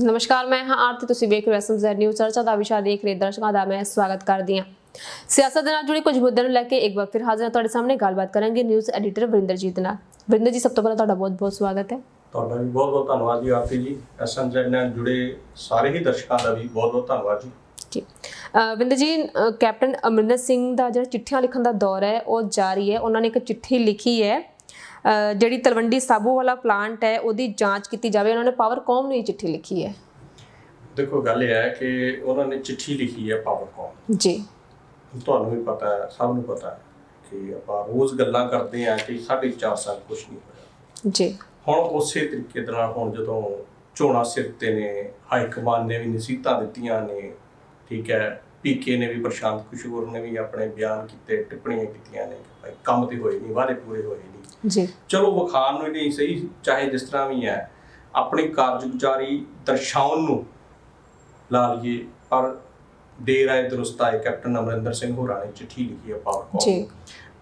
ਨਮਸਕਾਰ ਮੈਂ ਹਾਂ ਆਰਤੀ ਤੁਸੀਂ ਵੇਖ ਰਹੇ ਹੋ ਐਸਐਮਜ਼ੈਡ ਨਿਊਜ਼। ਚਰਚਾ ਦਾ ਵਿਸ਼ਾ ਦੇਖ ਰਹੇ ਦਰਸ਼ਕਾਂ ਦਾ ਮੈਂ ਸਵਾਗਤ ਕਰਦੀ ਹਾਂ। ਸਿਆਸਤ ਦੇ ਨਾਲ ਜੁੜੇ ਕੁਝ ਮੁੱਦਿਆਂ ਨੂੰ ਲੈ ਕੇ ਇੱਕ ਵਾਰ ਫਿਰ ਹਾਜ਼ਰ ਹਾਂ। ਤੁਹਾਡੇ ਸਾਹਮਣੇ ਗੱਲਬਾਤ ਕਰਾਂਗੇ ਨਿਊਜ਼ ਐਡੀਟਰ ਵਰਿੰਦਰਜੀਤ ਨਾਲ। ਵਰਿੰਦਰ ਜੀ ਸਭ ਤੋਂ ਪਹਿਲਾਂ ਤੁਹਾਡਾ ਬਹੁਤ-ਬਹੁਤ ਸਵਾਗਤ ਹੈ। ਤੁਹਾਡਾ ਵੀ ਬਹੁਤ ਬਹੁਤ ਧੰਨਵਾਦ ਜੀ ਆਰਤੀ ਜੀ। ਐਸਐਮਜ਼ੈਡ ਨਾਲ ਜੁੜੇ ਸਾਰੇ ਹੀ ਦਰਸ਼ਕਾਂ ਦਾ ਵੀ ਬਹੁਤ ਬਹੁਤ ਧੰਨਵਾਦ ਜੀ। ਜੀ। ਅਹ ਵਰਿੰਦਰ ਜੀ ਕੈਪਟਨ ਅਮਰਿੰਦਰ ਸਿੰਘ ਦਾ ਜਿਹੜਾ ਚਿੱਠੀਆਂ ਲਿਖਣ ਦਾ ਦੌਰ ਹੈ ਉਹ ਜਾਰੀ ਹੈ। ਉਹਨਾਂ ਨੇ ਇੱਕ ਚਿੱਠੀ ਲਿਖੀ ਹੈ। ਜਿਹੜੀ ਤਲਵੰਡੀ ਸਾਬੂ ਵਾਲਾ ਪਲਾਂਟ ਹੈ ਉਹਦੀ ਜਾਂਚ ਕੀਤੀ ਜਾਵੇ। ਉਹਨਾਂ ਨੇ ਪਾਵਰਕੌਮ ਨੂੰ ਇਹ ਚਿੱਠੀ ਲਿਖੀ ਹੈ। ਦੇਖੋ ਗੱਲ ਇਹ ਹੈ ਕਿ ਉਹਨਾਂ ਨੇ ਚਿੱਠੀ ਲਿਖੀ ਹੈ ਪਾਵਰਕੌਮ ਜੀ। ਤੁਹਾਨੂੰ ਵੀ ਪਤਾ ਹੈ ਸਭ ਨੂੰ ਪਤਾ ਹੈ ਕਿ ਆਪਾਂ ਰੋਜ਼ ਗੱਲਾਂ ਕਰਦੇ ਆ ਕਿ ਸਾਢੇ ਚਾਰ ਸਾਲ ਕੁਝ ਨਹੀਂ ਹੋਇਆ। ਜੀ। ਹੁਣ ਉਸੇ ਤਰੀਕੇ ਦੇ ਨਾਲ ਹੁਣ ਜਦੋਂ ਚੋਣਾਂ ਸਿਰ ਤੇ ਨੇ ਹਾਈ ਕਮਾਨ ਨੇ ਵੀ ਨਸੀਹਤਾਂ ਦਿੱਤੀਆਂ ਨੇ ਠੀਕ ਹੈ ਪੀਕੇ ਨੇ ਵੀ ਪ੍ਰਸ਼ਾਂਤ ਕਿਸ਼ੋਰ ਨੇ ਵੀ ਆਪਣੇ ਬਿਆਨ ਕੀਤੇ ਟਿੱਪਣੀਆਂ ਕੀਤੀਆਂ ਨੇ ਕਿ ਭਾਈ ਕੰਮ ਤੇ ਹੋਏ ਨਹੀਂ ਵਾਅਦੇ ਪੂਰੇ ਹੋਏ ਨਹੀਂ। ਜੀ। ਚਲੋ ਵਿਖਾਣ ਨੂੰ ਨਹੀਂ ਸਹੀ ਚਾਹੇ ਜਿਸ ਤਰ੍ਹਾਂ ਵੀ ਹੈ ਆਪਣੀ ਕਾਰਜਗੁਜ਼ਾਰੀ ਦਰਸਾਉਣ ਨੂੰ ਲਾ ਲਈਏ ਪਰ ਦੇਰ ਆਏ ਦਰੁਸਤ ਆਏ ਕੈਪਟਨ ਅਮਰਿੰਦਰ ਸਿੰਘ ਹੋਰਾਂ ਨੇ ਚਿੱਠੀ ਲਿਖੀ ਹੈ ਪਾਵਰਕੌਮ ਜੀ।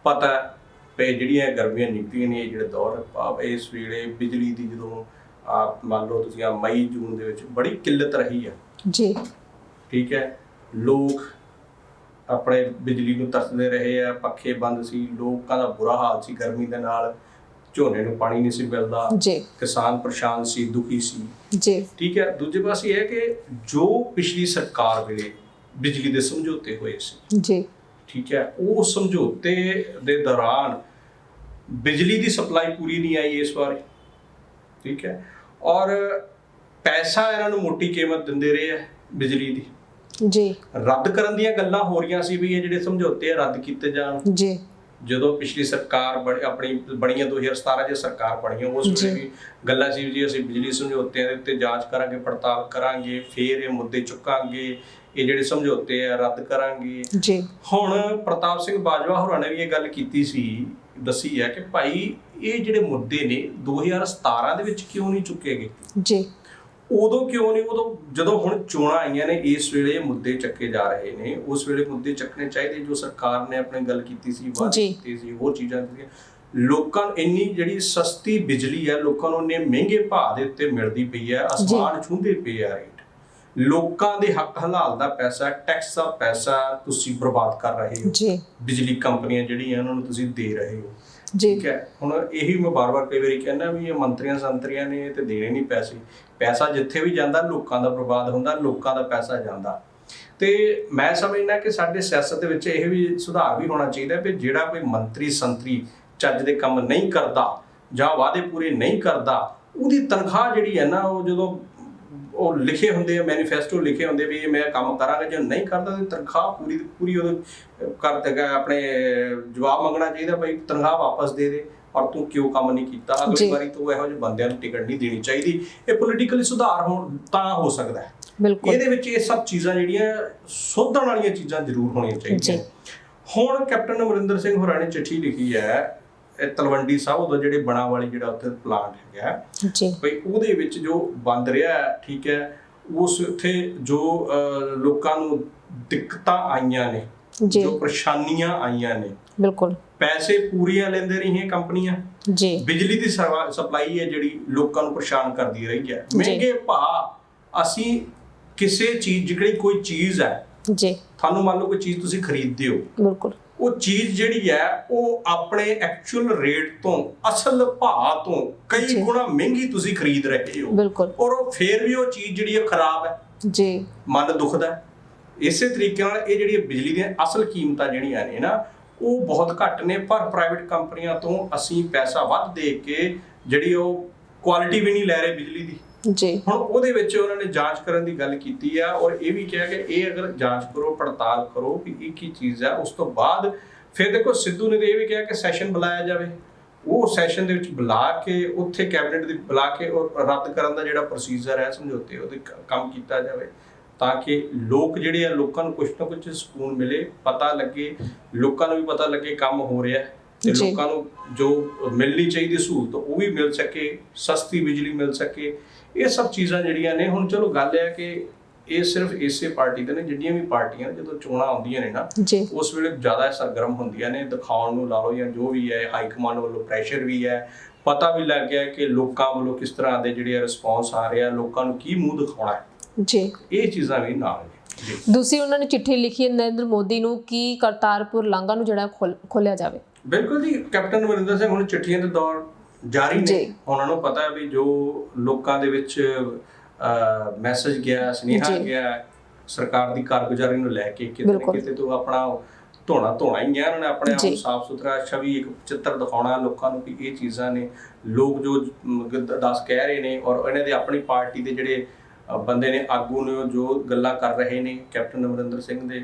ਪਤਾ ਵੀ ਜਿਹੜੀਆਂ ਗਰਮੀਆਂ ਨਿਕਲੀਆਂ ਨੇ ਇਹ ਜਿਹੜੇ ਦੌਰ ਆ ਇਸ ਵੇਲੇ ਬਿਜਲੀ ਦੀ ਜਦੋਂ ਆ ਮੰਨ ਲਓ ਤੁਸੀਂ ਆ ਮਈ ਜੂਨ ਦੇ ਵਿੱਚ ਬੜੀ ਕਿੱਲਤ ਰਹੀ ਆ ਜੀ। ਠੀਕ ਹੈ ਲੋਕ ਆਪਣੇ ਬਿਜਲੀ ਨੂੰ ਤਰਸਦੇ ਰਹੇ ਆ ਪੱਖੇ ਬੰਦ ਸੀ ਲੋਕਾਂ ਦਾ ਬੁਰਾ ਹਾਲ ਸੀ ਗਰਮੀ ਦੇ ਨਾਲ। ਝੋਨੇ ਨੂੰ ਪਾਣੀ ਨਹੀਂ ਸੀ ਮਿਲਦਾ ਜੀ। ਕਿਸਾਨ ਪਰੇਸ਼ਾਨ ਸੀ ਦੁਖੀ ਸੀ। ਜੀ। ਠੀਕ ਹੈ ਦੂਜੇ ਪਾਸੇ ਇਹ ਹੈ ਕਿ ਜੋ ਪਿਛਲੀ ਸਰਕਾਰ ਵੇਲੇ ਬਿਜਲੀ ਦੇ ਸਮਝੌਤੇ ਹੋਏ ਸੀ ਜੀ। ਠੀਕ ਹੈ ਉਹ ਸਮਝੌਤੇ ਦੇ ਦੌਰਾਨ ਬਿਜਲੀ ਦੀ ਸਪਲਾਈ ਪੂਰੀ ਨਹੀਂ ਆਈ ਇਸ ਵਾਰ ਠੀਕ ਹੈ। ਔਰ ਪੈਸਾ ਇਹਨਾਂ ਨੂੰ ਮੋਟੀ ਕੀਮਤ ਦਿੰਦੇ ਰਹੇ ਹੈ ਬਿਜਲੀ ਦੀ। ਜੀ। ਰੱਦ ਕਰਨ ਦੀਆਂ ਗੱਲਾਂ ਹੋ ਰਹੀਆਂ ਸੀ ਵੀ ਇਹ ਜਿਹੜੇ ਸਮਝੌਤੇ ਆ ਰੱਦ ਕੀਤੇ ਜਾਣ। ਜੀ। ਜਦੋਂ ਪਿਛਲੀ ਸਰਕਾਰ ਬੜੀ ਆਪਣੀ ਬਣੀਆਂ 2017 ਚ ਸਰਕਾਰ ਬਣੀਆਂ ਉਸ ਵੇਲੇ ਜੀ। ਵੀ ਗੱਲਾਂ ਸੀ ਜੀ ਅਸੀਂ ਬਿਜਲੀ ਸਮਝੌਤਿਆਂ ਦੇ ਉੱਤੇ ਜਾਂਚ ਕਰਾਂਗੇ ਪੜਤਾਲ ਕਰਾਂਗੇ ਫੇਰ ਇਹ ਮੁੱਦੇ ਚੁੱਕਾਂਗੇ ਇਹ ਜਿਹੜੇ ਸਮਝੌਤੇ ਆ ਰੱਦ ਕਰਾਂਗੇ। ਜੀ। ਹੁਣ ਪ੍ਰਤਾਪ ਸਿੰਘ ਬਾਜਵਾ ਹੋਰਾਂ ਨੇ ਵੀ ਇਹ ਗੱਲ ਕੀਤੀ ਸੀ ਦੱਸੀ ਹੈ ਕਿ ਭਾਈ ਇਹ ਜਿਹੜੇ ਮੁੱਦੇ ਨੇ 2017 ਦੇ ਵਿੱਚ ਕਿਉਂ ਨਹੀਂ ਚੁੱਕੇ ਗਏ? ਜੀ। ਉਦੋਂ ਕਿਉਂ ਨਹੀਂ? ਉਦੋਂ ਜਦੋਂ ਹੁਣ ਚੋਣਾਂ ਆਈਆਂ ਨੇ ਇਸ ਵੇਲੇ ਮੁੱਦੇ ਚੱਕੇ ਜਾ ਰਹੇ ਨੇ। ਉਸ ਵੇਲੇ ਮੁੱਦੇ ਚੱਕਣੇ ਚਾਹੀਦੇ ਜੋ ਸਰਕਾਰ ਨੇ ਆਪਣੇ ਗੱਲ ਕੀਤੀ ਸੀ ਵਾਅਦੇ। ਕੀਤੇ ਸੀ ਹੋਰ ਚੀਜ਼ਾਂ ਸੀਗੀਆਂ ਲੋਕਾਂ ਨੂੰ ਇੰਨੀ ਜਿਹੜੀ ਸਸਤੀ ਬਿਜਲੀ ਹੈ ਲੋਕਾਂ ਨੂੰ ਨੇ ਮਹਿੰਗੇ ਭਾਅ ਦੇ ਉੱਤੇ ਮਿਲਦੀ ਪਈ ਹੈ ਅਸਮਾਨ ਛੂੰਹਦੇ ਪਏ ਆ ਰੇਟ ਲੋਕਾਂ ਦੇ ਹੱਕ ਹਲਾਲ ਦਾ ਪੈਸਾ ਟੈਕਸ ਦਾ ਪੈਸਾ ਤੁਸੀਂ ਬਰਬਾਦ ਕਰ ਰਹੇ ਹੋ। ਜੀ। ਬਿਜਲੀ ਕੰਪਨੀਆਂ ਜਿਹੜੀਆਂ ਉਹਨਾਂ ਨੂੰ ਤੁਸੀਂ ਦੇ ਰਹੇ ਹੋ। ਜੀ। ਠੀਕ ਹੈ। ਹੁਣ ਇਹੀ ਮੈਂ ਬਾਰ-ਬਾਰ ਕਈ ਵਾਰੀ ਕਹਿੰਦਾ ਵੀ ਇਹ ਮੰਤਰੀਆਂ ਸੰਤਰੀਆਂ ਨੇ ਤੇ ਦੇਣੇ ਨਹੀਂ ਪੈਸੇ। ਪੈਸਾ ਜਿੱਥੇ ਵੀ ਜਾਂਦਾ, ਲੋਕਾਂ ਦਾ ਬਰਬਾਦ ਹੁੰਦਾ, ਲੋਕਾਂ ਦਾ ਪੈਸਾ ਜਾਂਦਾ। ਤੇ ਮੈਂ ਸਮਝਦਾ ਕਿ ਸਾਡੇ ਸਿਆਸਤ ਦੇ ਵਿੱਚ ਇਹ ਵੀ ਸੁਧਾਰ ਵੀ ਹੋਣਾ ਚਾਹੀਦਾ ਵੀ ਜਿਹੜਾ ਕੋਈ ਮੰਤਰੀ, ਸੰਤਰੀ ਚੱਜ ਦੇ ਕੰਮ ਨਹੀਂ ਕਰਦਾ ਜਾਂ ਵਾਅਦੇ ਪੂਰੇ ਨਹੀਂ ਕਰਦਾ, ਉਹਦੀ ਤਨਖਾਹ ਜਿਹੜੀ ਹੈ ਨਾ, ਉਹ ਜਦੋਂ ਉਹ ਲਿਖੇ ਹੁੰਦੇ ਆ ਮੈਨੀਫੈਸਟੋ ਲਿਖੇ ਹੁੰਦੇ ਵੀ ਮੈਂ ਕੰਮ ਕਰਾਂਗਾ ਜੇ ਨਹੀਂ ਕਰਦਾ ਤੇ ਤਨਖਾਹ ਪੂਰੀ ਪੂਰੀ ਉਹਨੂੰ ਕਰ ਦੇਗਾ ਆਪਣੇ ਜਵਾਬ ਮੰਗਣਾ ਚਾਹੀਦਾ ਭਾਈ ਤਨਖਾਹ ਵਾਪਸ ਦੇ ਦੇ ਔਰ ਤੂੰ ਕਿਉਂ ਕੰਮ ਨਹੀਂ ਕੀਤਾ। ਅਗਲੀ ਵਾਰੀ ਤੂੰ ਇਹੋ ਜਿਹੇ ਬੰਦਿਆਂ ਨੂੰ ਟਿਕਟ ਨਹੀਂ ਦੇਣੀ ਚਾਹੀਦੀ। ਇਹ ਪੋਲੀਟੀਕਲੀ ਸੁਧਾਰ ਹੋਣ ਤਾਂ ਹੋ ਸਕਦਾ ਹੈ। ਬਿਲਕੁਲ। ਇਹਦੇ ਵਿੱਚ ਇਹ ਸਭ ਚੀਜ਼ਾਂ ਜਿਹੜੀਆਂ ਸੋਧਣ ਵਾਲੀਆਂ ਚੀਜ਼ਾਂ ਜ਼ਰੂਰ ਹੋਣੀਆਂ ਚਾਹੀਦੀਆਂ। ਹੁਣ ਕੈਪਟਨ ਅਮਰਿੰਦਰ ਸਿੰਘ ਹੋਰਾਂ ਨੇ ਚਿੱਠੀ ਲਿਖੀ ਹੈ ਤਲਵੰਡੀ ਸਾਹਿਬ ਦਾ ਜਿਹੜੇ ਬਣਾ ਵਾਲੀ ਜਿਹੜਾ ਉੱਥੇ ਪਲਾਂਟ ਹੈਗਾ ਜੀ। ਭਈ ਉਹਦੇ ਵਿੱਚ ਜੋ ਬੰਦ ਰਿਹਾ ਠੀਕ ਹੈ ਉਸ ਉੱਥੇ ਜੋ ਲੋਕਾਂ ਨੂੰ ਦਿੱਕਤਾਂ ਆਈਆਂ ਨੇ ਜੀ। ਪਰੇਸ਼ਾਨੀਆਂ ਆਈਆਂ ਨੇ ਬਿਲਕੁਲ। ਪੈਸੇ ਪੂਰੀਆਂ ਲੈਂਦੇ ਰਹੀਆਂ ਕੰਪਨੀਆਂ। ਜੀ। ਬਿਜਲੀ ਦੀ ਸਪਲਾਈ ਹੈ ਜਿਹੜੀ ਲੋਕਾਂ ਨੂੰ ਪਰੇਸ਼ਾਨ ਕਰਦੀ ਰਹੀ ਹੈ। ਮਹਿੰਗੇ ਭਾਅ ਅਸੀਂ ਕਿਸੇ ਚੀਜ਼ ਜਿਹੜੀ ਕੋਈ ਚੀਜ਼ ਹੈ ਜੀ। ਤੁਹਾਨੂੰ ਮੰਨ ਲਓ ਕੋਈ ਚੀਜ਼ ਤੁਸੀਂ ਖਰੀਦਦੇ ਹੋ। ਬਿਲਕੁਲ। ਉਹ ਚੀਜ਼ ਜਿਹੜੀ ਹੈ ਉਹ ਆਪਣੇ ਐਕਚੁਅਲ ਰੇਟ ਤੋਂ ਅਸਲ ਭਾਅ ਤੋਂ ਕਈ। ਗੁਣਾ ਮਹਿੰਗੀ ਤੁਸੀਂ ਖਰੀਦ ਰਹੇ ਹੋ। ਬਿਲਕੁਲ। ਔਰ ਉਹ ਫੇਰ ਵੀ ਉਹ ਚੀਜ਼ ਜਿਹੜੀ ਹੈ ਖਰਾਬ ਹੈ। ਜੀ। ਮਨ ਦੁਖਦਾ। ਇਸੇ ਤਰੀਕੇ ਨਾਲ ਇਹ ਜਿਹੜੀ ਬਿਜਲੀ ਦੀਆਂ ਅਸਲ ਕੀਮਤਾਂ ਜਿਹੜੀਆਂ ਨੇ ਨਾ ਉਹ ਬਹੁਤ ਘੱਟ ਨੇ। ਪਰ ਪ੍ਰਾਈਵੇਟ ਕੰਪਨੀਆਂ ਤੋਂ ਅਸੀਂ ਪੈਸਾ ਵੱਧ ਦੇ ਕੇ ਜਿਹੜੀ ਉਹ ਕੁਆਲਿਟੀ ਵੀ ਨਹੀਂ ਲੈ ਰਹੇ ਬਿਜਲੀ ਦੀ। ਜੀ। ਹੁਣ ਉਹਦੇ ਵਿੱਚ ਉਹਨਾਂ ਨੇ ਜਾਂਚ ਕਰਨ ਦੀ ਗੱਲ ਕੀਤੀ ਆ ਔਰ ਇਹ ਵੀ ਕਿਹਾ ਕਿ ਇਹ ਅਗਰ ਜਾਂਚ ਕਰੋ, ਪੜਤਾਲ ਕਰੋ ਕਿ ਇਹ ਕੀ ਚੀਜ਼ ਹੈ ਉਸ ਤੋਂ ਬਾਅਦ ਫਿਰ ਦੇਖੋ ਸਿੱਧੂ ਨੇ ਤਾਂ ਇਹ ਵੀ ਕਿਹਾ ਕਿ ਸੈਸ਼ਨ ਬੁਲਾਇਆ ਜਾਵੇ। ਉਹ ਸੈਸ਼ਨ ਦੇ ਵਿੱਚ ਬੁਲਾ ਕੇ, ਉੱਥੇ ਕੈਬਨਿਟ ਦੀ ਬੁਲਾ ਕੇ ਔਰ ਰੱਦ ਕਰਨ ਦਾ ਜਿਹੜਾ ਪ੍ਰੋਸੀਜਰ ਹੈ, ਸਮਝੌਤੇ ਉਹਦੇ ਕੰਮ ਕੀਤਾ ਜਾਵੇ ਤਾਂ ਕਿ ਲੋਕ ਜਿਹੜੇ ਆ, ਲੋਕਾਂ ਨੂੰ ਕੁਝ ਨਾ ਕੁਝ ਸਕੂਨ ਮਿਲੇ, ਪਤਾ ਲੱਗੇ, ਲੋਕਾਂ ਨੂੰ ਵੀ ਪਤਾ ਲੱਗੇ ਕੰਮ ਹੋ ਰਿਹਾ ਹੈ। ਤੇ ਜੀ। ਲੋਕਾਂ ਨੂੰ ਜੋ ਮਿਲਣੀ ਚਾਹੀਦੀ ਸਹੂਲਤ ਉਹ ਵੀ ਮਿਲ ਸਕੇ ਸਸਤੀ ਬਿਜਲੀ ਮਿਲ ਸਕੇ। ਇਹ ਸਭ ਚੀਜ਼ਾਂ ਜਿਹੜੀਆਂ ਨੇ ਹੁਣ ਚਲੋ ਗੱਲ ਇਹ ਹੈ ਕਿ ਇਹ ਸਿਰਫ ਇਸੇ ਪਾਰਟੀ ਦੇ ਨੇ ਜਿੰਨੀਆਂ ਵੀ ਪਾਰਟੀਆਂ ਨੇ, ਜਦੋਂ ਚੋਣਾਂ ਆਉਂਦੀਆਂ ਨੇ ਨਾ ਜੀ। ਉਸ ਵੇਲੇ ਜ਼ਿਆਦਾ ਸਰਗਰਮ ਹੁੰਦੀਆਂ ਨੇ ਦਿਖਾਉਣ ਨੂੰ ਲਾ ਲਓ ਜਾਂ ਜੋ ਵੀ ਹੈ ਹਾਈ ਕਮਾਂਡ ਵੱਲੋਂ ਪ੍ਰੈਸ਼ਰ ਵੀ ਹੈ। ਪਤਾ ਵੀ ਲੱਗ ਗਿਆ ਕਿ ਲੋਕਾਂ ਵੱਲੋਂ ਕਿਸ ਤਰ੍ਹਾਂ ਦੇ ਜਿਹੜੇ ਰਿਸਪੌਂਸ ਆ ਰਿਹਾ ਲੋਕਾਂ ਨੂੰ ਕੀ ਮੂੰਹ ਦਿਖਾਉਣਾ ਹੈ। ਜੀ। ਇਹ ਚੀਜ਼ਾਂ ਵੀ ਨਾਲ ਨੇ ਜੀ। ਦੂਸਰੀ ਉਹਨਾਂ ਨੇ ਚਿੱਠੀ ਲਿਖੀ ਹੈ ਨਰਿੰਦਰ ਮੋਦੀ ਨੂੰ ਕਿ ਕਰਤਾਰਪੁਰ ਲਾਂਘਾ ਨੂੰ ਜਿਹੜਾ ਖੋਲਿਆ ਜਾਵੇ। ਬਿਲਕੁਲ ਜੀ ਕੈਪਟਨ ਅਮਰਿੰਦਰ ਸਿੰਘ ਹੁਣ ਚਿੱਠੀਆਂ ਦੇ ਦੌਰ ਜਾਰੀ ਨੇ। ਉਹਨਾਂ ਨੂੰ ਪਤਾ ਹੈ ਵੀ ਜੋ ਲੋਕਾਂ ਦੇ ਵਿੱਚ ਮੈਸੇਜ ਗਿਆ ਸੁਨੇਹਾ। ਗਿਆ ਸਰਕਾਰ ਦੀ ਕਾਰਗੁਜ਼ਾਰੀ ਨੂੰ ਲੈ ਕੇ ਕਿਤੇ ਨਾ। ਕਿਤੇ ਤੋਂ ਆਪਣਾ ਧੋਣਾ ਧੋਣਾ ਹੀ ਹੈ ਉਹਨਾਂ ਨੇ ਆਪਣੇ ਆਪ। ਨੂੰ ਸਾਫ਼ ਸੁਥਰਾ ਛਵੀ ਇੱਕ ਚਿੱਤਰ ਦਿਖਾਉਣਾ ਲੋਕਾਂ ਨੂੰ ਕਿ ਇਹ ਚੀਜ਼ਾਂ ਨੇ ਲੋਕ ਜੋ ਮ, ਗ- ਦੱਸ ਕਹਿ ਰਹੇ ਨੇ ਔਰ ਇਹਨਾਂ ਦੇ ਆਪਣੀ ਪਾਰਟੀ ਦੇ ਜਿਹੜੇ ਬੰਦੇ ਨੇ ਆਗੂ ਨੇ ਜੋ ਗੱਲਾਂ ਕਰ ਰਹੇ ਨੇ ਕੈਪਟਨ ਅਮਰਿੰਦਰ ਸਿੰਘ ਦੇ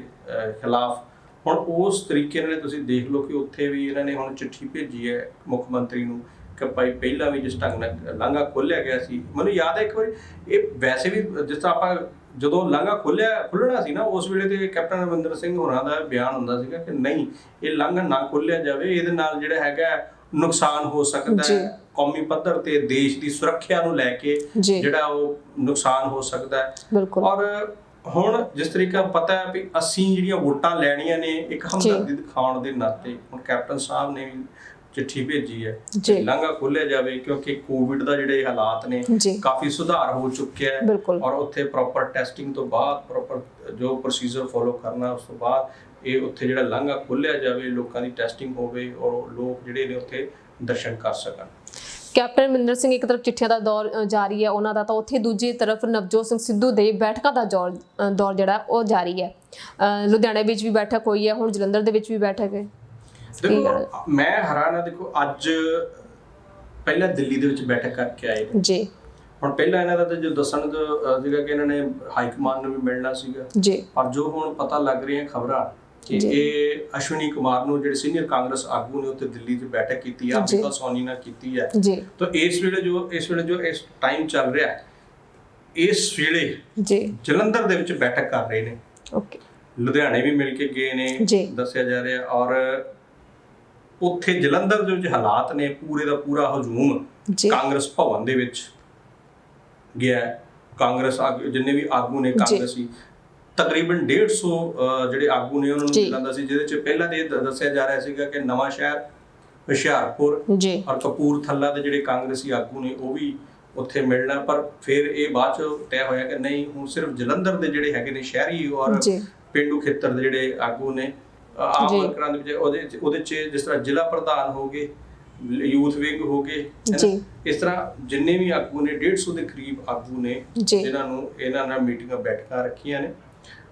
ਖਿਲਾਫ ਹੁਣ ਉਸ ਤਰੀਕੇ ਨਾਲ ਤੁਸੀਂ ਦੇਖ ਲਓ ਕਿ ਉੱਥੇ ਵੀ ਇਹਨਾਂ ਨੇ ਹੁਣ ਚਿੱਠੀ ਭੇਜੀ ਹੈ ਮੁੱਖ ਮੰਤਰੀ ਨੂੰ ਕਿ ਭਾਈ ਪਹਿਲਾਂ ਵੀ ਜਿਸ ਢੰਗ ਨਾਲ ਲਾਂਘਾ ਖੋਲ੍ਹਿਆ ਗਿਆ ਸੀ ਮੈਨੂੰ ਯਾਦ ਹੈ ਇੱਕ ਵਾਰੀ ਇਹ ਵੈਸੇ ਵੀ ਜਿਸ ਤਰ੍ਹਾਂ ਆਪਾਂ ਜਦੋਂ ਲਾਂਘਾ ਖੋਲ੍ਹਿਆ ਖੁੱਲਣਾ ਸੀ ਨਾ ਉਸ ਵੇਲੇ ਤੇ ਕੈਪਟਨ ਅਮਰਿੰਦਰ ਸਿੰਘ ਹੋਰਾਂ ਦਾ ਬਿਆਨ ਹੁੰਦਾ ਸੀਗਾ ਕਿ ਨਹੀਂ ਇਹ ਲਾਂਘਾ ਨਾ ਖੋਲ੍ਹਿਆ ਜਾਵੇ ਇਹਦੇ ਨਾਲ ਜਿਹੜਾ ਹੈਗਾ ਨੁਕਸਾਨ ਹੋ ਸਕਦਾ। ਹੈ ਕੌਮੀ ਪੱਧਰ ਤੇ ਦੇਸ਼ ਦੀ ਸੁਰੱਖਿਆ ਨੂੰ ਲੈ ਕੇ ਜਿਹੜਾ ਉਹ ਨੁਕਸਾਨ ਹੋ ਸਕਦਾ ਹੈ। ਔਰ ਹੁਣ ਜਿਸ ਤਰੀਕੇ ਪਤਾ ਹੈ ਵੀ ਅਸੀਂ ਜਿਹੜੀਆਂ ਵੋਟਾਂ ਲੈਣੀਆਂ ਨੇ ਇੱਕ ਹਮਦਰਦੀ ਦਿਖਾਉਣ ਦੇ ਨਾਤੇ ਹੁਣ ਕੈਪਟਨ ਸਾਹਿਬ ਨੇ ਵੀ ਚਿੱਠੀ ਭੇਜੀ ਹੈ ਲਾਂਘਾ ਖੋਲ੍ਹਿਆ ਜਾਵੇ ਕਿਉਂਕਿ ਕੋਵਿਡ ਦਾ ਜਿਹੜੇ ਹਾਲਾਤ ਨੇ ਕਾਫੀ ਸੁਧਾਰ ਹੋ ਚੁੱਕਿਆ ਹੈ ਔਰ ਉੱਥੇ ਪ੍ਰੋਪਰ ਟੈਸਟਿੰਗ ਤੋਂ ਬਾਅਦ ਪ੍ਰੋਪਰ ਜੋ ਪ੍ਰੋਸੀਜਰ ਫੋਲੋ ਕਰਨਾ ਉਸ ਤੋਂ ਬਾਅਦ ਇਹ ਉੱਥੇ ਜਿਹੜਾ ਲਾਂਘਾ ਖੋਲ੍ਹਿਆ ਜਾਵੇ ਲੋਕਾਂ ਦੀ ਟੈਸਟਿੰਗ ਹੋਵੇ ਔਰ ਲੋਕ ਜਿਹੜੇ ਨੇ ਉੱਥੇ ਦਰਸ਼ਨ ਕਰ ਸਕਣ। ਕੈਪਟਨ ਅਮਰਿੰਦਰ ਸਿੰਘ ਇੱਕ ਤਰਫ ਚਿੱਠੀਆਂ ਦਾ ਦੌਰ ਜਾਰੀ ਹੈ ਉਹਨਾਂ ਦਾ ਤਾਂ ਉੱਥੇ ਦੂਜੀ ਤਰਫ ਨਵਜੋਤ ਸਿੰਘ ਸਿੱਧੂ ਦੇ ਬੈਠਕਾਂ ਦਾ ਦੌਰ ਜਿਹੜਾ ਉਹ ਜਾਰੀ ਹੈ। ਲੁਧਿਆਣੇ ਵਿੱਚ ਵੀ ਬੈਠਕ ਹੋਈ ਹੈ ਹੁਣ ਜਲੰਧਰ ਦੇ ਵਿੱਚ ਵੀ ਬੈਠਕ ਹੈ। ਦੇਖੋ ਮੈਂ ਹੈਰਾਨ ਦੇਖੋ ਅੱਜ ਪਹਿਲਾਂ ਦਿੱਲੀ ਦੇ ਵਿੱਚ ਬੈਠਕ ਕਰਕੇ ਆਏ ਜੀ। ਹੁਣ ਪਹਿਲਾਂ ਇਹਨਾਂ ਦਾ ਤਾਂ ਜੋ ਦੱਸਣ ਸੀਗਾ ਕਿ ਇਹਨਾਂ ਨੇ ਹਾਈ ਕਮਾਂਡ ਨੂੰ ਵੀ ਮਿਲਣਾ ਸੀਗਾ। ਜੀ। ਪਰ ਜੋ ਹੁਣ ਪਤਾ ਲੱਗ ਰਹੀਆਂ ਖਬਰਾਂ ਕਿ। ਇਹ ਅਸ਼ਵਨੀ ਕੁਮਾਰ ਨੂੰ ਜਿਹੜੇ ਸੀਨੀਅਰ ਕਾਂਗਰਸ ਆਗੂ ਨੇ ਉੱਥੇ ਦਿੱਲੀ 'ਚ ਬੈਠਕ ਕੀਤੀ ਹੈ ਜੀ। ਅੰਮ੍ਰਿਤਾ ਸੋਨੀ ਨਾਲ ਕੀਤੀ ਹੈ ਤਾਂ ਇਸ ਵੇਲੇ ਜੋ ਇਸ ਵੇਲੇ ਜੋ ਇਸ ਟਾਈਮ ਚੱਲ ਰਿਹਾ ਹੈ ਇਸ ਵੇਲੇ ਜੀ ਜਲੰਧਰ ਦੇ ਵਿੱਚ ਬੈਠਕ ਕਰ ਰਹੇ ਨੇ ਓਕੇ ਲੁਧਿਆਣੇ ਵੀ ਮਿਲ ਕੇ ਗਏ ਨੇ। ਦੱਸਿਆ ਜਾ ਰਿਹਾ ਔਰ ਉੱਥੇ ਜਲੰਧਰ ਦੇ ਵਿੱਚ ਹਾਲਾਤ ਨੇ ਪੂਰੇ ਦਾ ਪੂਰਾ ਹਜੂਮ ਕਾਂਗਰਸ ਭਵਨ ਦੇ ਵਿੱਚ ਗਿਆ। ਕਾਂਗਰਸ ਆਗੂ ਜਿੰਨੇ ਵੀ ਆਗੂ ਨੇ। ਕਾਂਗਰਸੀ ਤਕਰੀਬਨ 150 ਅਹ, ਜਿਹੜੇ ਆਗੂ ਨੇ ਉਹਨਾਂ ਨੂੰ। ਮਿਲਦਾ ਸੀ ਜਿਹਦੇ ਚ ਪਹਿਲਾਂ ਦੇ ਦੱਸਿਆ ਜਾ ਰਿਹਾ ਸੀਗਾ ਕਿ ਨਵਾਂ ਸ਼ਹਿਰ ਹੁਸ਼ਿਆਰਪੁਰ ਜੀ ਔਰ ਕਪੂਰਥਲਾ ਦੇ ਜਿਹੜੇ ਕਾਂਗਰਸੀ ਆਗੂ ਨੇ ਉਹ ਵੀ ਉੱਥੇ ਮਿਲਣਾ ਪਰ ਫਿਰ ਇਹ ਬਾਅਦ ਚ ਤੈਅ ਹੋਇਆ ਕਿ ਨਹੀਂ ਹੁਣ ਸਿਰਫ ਜਲੰਧਰ ਦੇ ਜਿਹੜੇ ਹੈਗੇ ਨੇ ਸ਼ਹਿਰੀ ਔਰ ਪਿੰਡੂ ਖੇਤਰ ਦੇ ਜਿਹੜੇ ਆਗੂ ਨੇ ਆਮ। ਵਰਕਰਾਂ ਦੇ ਵਿੱਚ ਉਹਦੇ ਉਹਦੇ ਚ ਜਿਸ ਤਰ੍ਹਾਂ ਜ਼ਿਲ੍ਹਾ ਪ੍ਰਧਾਨ ਹੋ ਗਏ ਯੂਥ ਵਿੰਗ ਹੋ ਗਏ ਹੈ ਨਾ? ਜੀ। ਇਸ ਤਰ੍ਹਾਂ ਜਿੰਨੇ ਵੀ ਆਗੂ ਨੇ 150 ਦੇ ਕਰੀਬ ਆਗੂ ਨੇ ਜਿਨ੍ਹਾਂ ਨੂੰ ਇਹਨਾਂ ਨਾਲ ਮੀਟਿੰਗਾਂ ਬੈਠਕਾਂ ਰੱਖੀਆਂ ਨੇ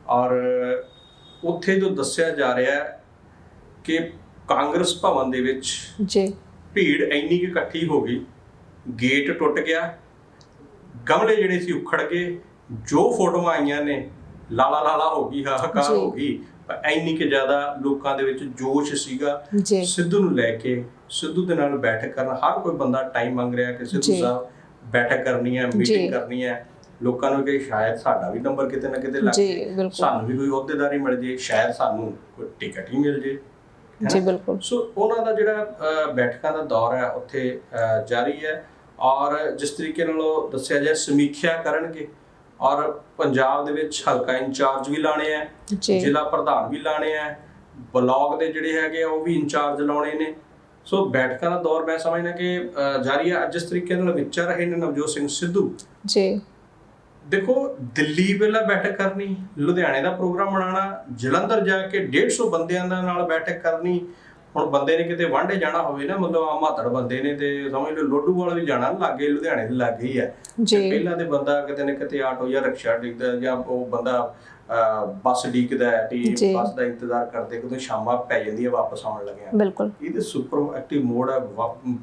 ਔਰ ਉੱਥੇ ਜੋ ਦੱਸਿਆ ਜਾ ਰਿਹਾ ਹੈ ਕਿ ਕਾਂਗਰਸ ਭਵਨ ਦੇ ਵਿੱਚ ਜੀ ਭੀੜ ਇੰਨੀ ਕਿ ਇਕੱਠੀ ਹੋ ਗਈ ਗੇਟ ਟੁੱਟ ਗਿਆ ਗਮਲੇ ਜਿਹੜੇ ਸੀ ਉਖੜ ਗਏ ਜੋ ਫੋਟੋਆਂ ਆਈਆਂ ਨੇ ਲਾਲਾ ਲਾਲਾ ਹੋ ਗਈ ਹਾਹਾਕਾਰ। ਹੋ ਗਈ ਪਰ ਇੰਨੀ ਕਿ ਜ਼ਿਆਦਾ ਲੋਕਾਂ ਦੇ ਵਿੱਚ ਜੋਸ਼ ਸੀਗਾ ਸਿੱਧੂ ਨੂੰ ਲੈ ਕੇ ਸਿੱਧੂ ਦੇ ਨਾਲ ਬੈਠਕ ਕਰਨ ਹਰ ਕੋਈ ਬੰਦਾ ਟਾਈਮ ਮੰਗ ਰਿਹਾ ਕਿ ਸਿੱਧੂ। ਸਾਹਿਬ ਬੈਠਕ ਕਰਨੀ ਹੈ। ਮੀਟਿੰਗ ਕਰਨੀ ਹੈ ਲੋਕਾਂ ਨੂੰ ਕਿ ਸ਼ਾਇਦ ਸਾਡਾ ਵੀ ਨੰਬਰ ਕਿਤੇ ਨਾ ਕਿਤੇ ਲੱਗ ਜੀ ਸਾਨੂੰ ਵੀ ਕੋਈ ਅਹੁਦੇਦਾਰੀ ਮਿਲ ਜੇ ਸ਼ਾਇਦ ਸਾਨੂੰ ਕੋਈ ਟਿਕਟ ਹੀ ਮਿਲ ਜੇ। ਜੀ ਬਿਲਕੁਲ। ਸੋ ਉਹਨਾਂ ਦਾ ਜਿਹੜਾ ਬੈਠਕਾਂ ਦਾ ਦੌਰ ਹੈ ਉੱਥੇ ਜਾਰੀ ਹੈ। ਔਰ ਜਿਸ ਤਰੀਕੇ ਨਾਲ ਉਹ ਦੱਸਿਆ ਜਾਏ ਸਮੀਖਿਆ ਕਰਨਗੇ। ਔਰ ਪੰਜਾਬ ਦੇ ਵਿੱਚ ਹਲਕਾ ਇੰਚਾਰਜ ਵੀ ਲਾਣੇ ਆ ਜ਼ਿਲ੍ਹਾ ਪ੍ਰਧਾਨ ਵੀ ਲਾਣੇ ਆ ਬਲਾਕ ਦੇ ਜਿਹੜੇ ਹੈਗੇ ਉਹ ਵੀ ਇੰਚਾਰਜ ਲਾਉਣੇ ਨੇ। ਸੋ ਬੈਠਕਾਂ ਦਾ ਦੌਰ ਮੈਂ ਸਮਝਦਾ ਕਿ ਜਾਰੀ ਹੈ। ਜਿਸ ਤਰੀਕੇ ਨਾਲ ਵਿਚਰ ਰਹੇ ਨੇ ਨਵਜੋਤ ਸਿੰਘ ਸਿੱਧੂ ਜੀ। ਦੇਖੋ ਦਿੱਲੀ ਪਹਿਲਾਂ ਬੈਠਕ ਕਰਨੀ ਲੁਧਿਆਣੇ ਦਾ ਪ੍ਰੋਗਰਾਮ ਬਣਾਉਣਾ ਜਲੰਧਰ ਜਾ ਕੇ 150 ਬੰਦਿਆਂ ਦਾ ਨਾਲ ਬੈਠਕ ਕਰਨੀ ਹੁਣ ਬੰਦੇ ਨੇ ਕਿਤੇ ਵਾਂਢੇ ਜਾਣਾ ਹੋਵੇ ਨਾ ਮਤਲਬ ਆ ਮਾਤੜ ਬੰਦੇ ਨੇ ਤੇ ਸਮਝ ਲਓ ਲੋਡੂ ਵਾਲਾ ਵੀ ਜਾਣਾ ਲਾਗੇ ਲੁਧਿਆਣੇ ਦੇ ਲਾਗੇ ਹੀ ਤੇ ਜੀ। ਪਹਿਲਾਂ ਦੇ ਬੰਦਾ ਕਿਤੇ ਨਾ ਕਿਤੇ ਆਟੋ ਜਾਂ ਰਿਕਸ਼ਾ ਡਿੱਗਦਾ ਜਾਂ ਉਹ ਬੰਦਾ ਬੱਸ ਡਿੱਗਦਾ ਹੈ। ਤੇ ਬੱਸ ਦਾ ਇੰਤਜ਼ਾਰ ਕਰਦੇ ਕਦੋਂ ਸ਼ਾਮਾਂ ਪੈ ਜਾਂਦੀ ਹੈ ਵਾਪਸ ਆਉਣ ਲੱਗਿਆ ਬਿਲਕੁਲ ਇਹਦੇ ਸੁਪਰ ਐਕਟਿਵ ਮੋਡ ਆ